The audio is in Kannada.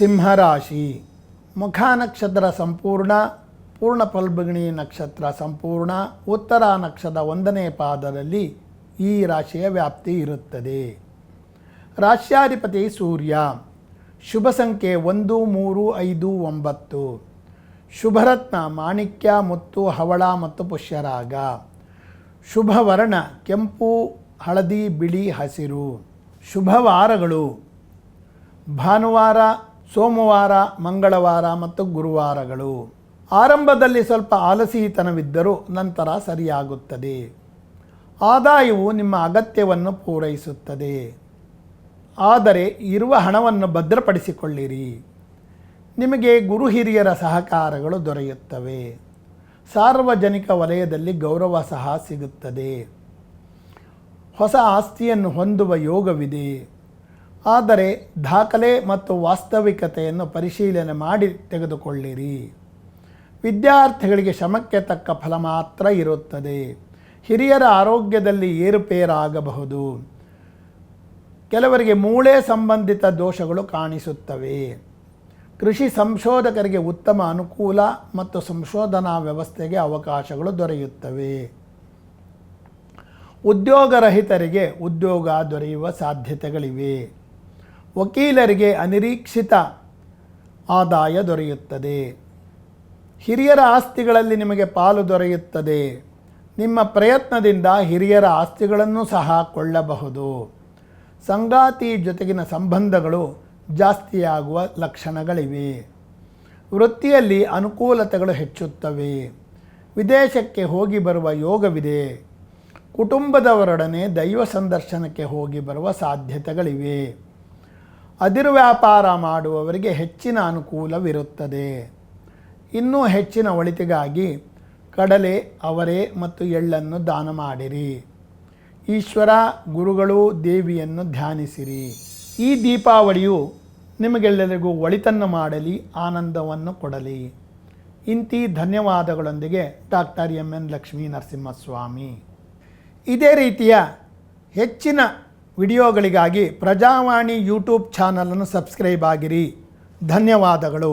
ಸಿಂಹರಾಶಿ. ಮುಖ ನಕ್ಷತ್ರ ಸಂಪೂರ್ಣ, ಪೂರ್ಣ ಫಲ್ಗುಣಿ ನಕ್ಷತ್ರ ಸಂಪೂರ್ಣ, ಉತ್ತರ ನಕ್ಷದ ಒಂದನೇ ಪಾದದಲ್ಲಿ ಈ ರಾಶಿಯ ವ್ಯಾಪ್ತಿ ಇರುತ್ತದೆ. ರಾಶ್ಯಾಧಿಪತಿ ಸೂರ್ಯ. ಶುಭ ಸಂಖ್ಯೆ ಒಂದು, ಮೂರು, ಐದು, ಒಂಬತ್ತು. ಶುಭರತ್ನ, ಮಾಣಿಕ್ಯ, ಮುತ್ತು, ಹವಳ ಮತ್ತು ಪುಷ್ಯರಾಗ. ಶುಭ ವರ್ಣ, ಕೆಂಪು, ಹಳದಿ, ಬಿಳಿ, ಹಸಿರು. ಶುಭವಾರಗಳು ಭಾನುವಾರ ಸೋಮವಾರ, ಮಂಗಳವಾರ ಮತ್ತು ಗುರುವಾರಗಳು. ಆರಂಭದಲ್ಲಿ ಸ್ವಲ್ಪ ಆಲಸಿತನವಿದ್ದರೂ ನಂತರ ಸರಿಯಾಗುತ್ತದೆ. ಆದಾಯವು ನಿಮ್ಮ ಅಗತ್ಯವನ್ನು ಪೂರೈಸುತ್ತದೆ. ಆದರೆ ಇರುವ ಹಣವನ್ನು ಭದ್ರಪಡಿಸಿಕೊಳ್ಳಿರಿ. ನಿಮಗೆ ಗುರು ಹಿರಿಯರ ಸಹಕಾರಗಳು ದೊರೆಯುತ್ತವೆ. ಸಾರ್ವಜನಿಕ ವಲಯದಲ್ಲಿ ಗೌರವ ಸಹ ಸಿಗುತ್ತದೆ. ಹೊಸ ಆಸ್ತಿಯನ್ನು ಹೊಂದುವ ಯೋಗವಿದೆ. ಆದರೆ ದಾಖಲೆ ಮತ್ತು ವಾಸ್ತವಿಕತೆಯನ್ನು ಪರಿಶೀಲನೆ ಮಾಡಿ ತೆಗೆದುಕೊಳ್ಳಿರಿ. ವಿದ್ಯಾರ್ಥಿಗಳಿಗೆ ಶ್ರಮಕ್ಕೆ ತಕ್ಕ ಫಲ ಮಾತ್ರ ಇರುತ್ತದೆ. ಹಿರಿಯರ ಆರೋಗ್ಯದಲ್ಲಿ ಏರುಪೇರಾಗಬಹುದು. ಕೆಲವರಿಗೆ ಮೂಳೆ ಸಂಬಂಧಿತ ದೋಷಗಳು ಕಾಣಿಸುತ್ತವೆ. ಕೃಷಿ ಸಂಶೋಧಕರಿಗೆ ಉತ್ತಮ ಅನುಕೂಲ ಮತ್ತು ಸಂಶೋಧನಾ ವ್ಯವಸ್ಥೆಗೆ ಅವಕಾಶಗಳು ದೊರೆಯುತ್ತವೆ. ಉದ್ಯೋಗರಹಿತರಿಗೆ ಉದ್ಯೋಗ ದೊರೆಯುವ ಸಾಧ್ಯತೆಗಳಿವೆ. ವಕೀಲರಿಗೆ ಅನಿರೀಕ್ಷಿತ ಆದಾಯ ದೊರೆಯುತ್ತದೆ. ಹಿರಿಯರ ಆಸ್ತಿಗಳಲ್ಲಿ ನಿಮಗೆ ಪಾಲು ದೊರೆಯುತ್ತದೆ. ನಿಮ್ಮ ಪ್ರಯತ್ನದಿಂದ ಹಿರಿಯರ ಆಸ್ತಿಗಳನ್ನು ಸಹ ಕೊಳ್ಳಬಹುದು. ಸಂಗಾತಿ ಜೊತೆಗಿನ ಸಂಬಂಧಗಳು ಜಾಸ್ತಿಯಾಗುವ ಲಕ್ಷಣಗಳಿವೆ. ವೃತ್ತಿಯಲ್ಲಿ ಅನುಕೂಲತೆಗಳು ಹೆಚ್ಚುತ್ತವೆ. ವಿದೇಶಕ್ಕೆ ಹೋಗಿ ಬರುವ ಯೋಗವಿದೆ. ಕುಟುಂಬದವರೊಡನೆ ದೈವ ಸಂದರ್ಶನಕ್ಕೆ ಹೋಗಿ ಬರುವ ಸಾಧ್ಯತೆಗಳಿವೆ. ಅದಿರು ವ್ಯಾಪಾರ ಮಾಡುವವರಿಗೆ ಹೆಚ್ಚಿನ ಅನುಕೂಲವಿರುತ್ತದೆ. ಇನ್ನೂ ಹೆಚ್ಚಿನ ಒಳಿತಿಗಾಗಿ ಕಡಲೆ, ಅವರೆ ಮತ್ತು ಎಳ್ಳನ್ನು ದಾನ ಮಾಡಿರಿ. ಈಶ್ವರ, ಗುರುಗಳು, ದೇವಿಯನ್ನು ಧ್ಯಾನಿಸಿರಿ. ಈ ದೀಪಾವಳಿಯು ನಿಮಗೆಲ್ಲರಿಗೂ ಒಳಿತನ್ನು ಮಾಡಲಿ, ಆನಂದವನ್ನು ಕೊಡಲಿ. ಇಂತಿ ಧನ್ಯವಾದಗಳೊಂದಿಗೆ doctor M N Lakshmi Narasimhaswamy. ಇದೇ ರೀತಿಯ ಹೆಚ್ಚಿನ ವಿಡಿಯೋಗಳಿಗಾಗಿ ಪ್ರಜಾವಾಣಿ ಯೂಟ್ಯೂಬ್ ಚಾನಲನ್ನು ಸಬ್ಸ್ಕ್ರೈಬ್ ಆಗಿರಿ. ಧನ್ಯವಾದಗಳು.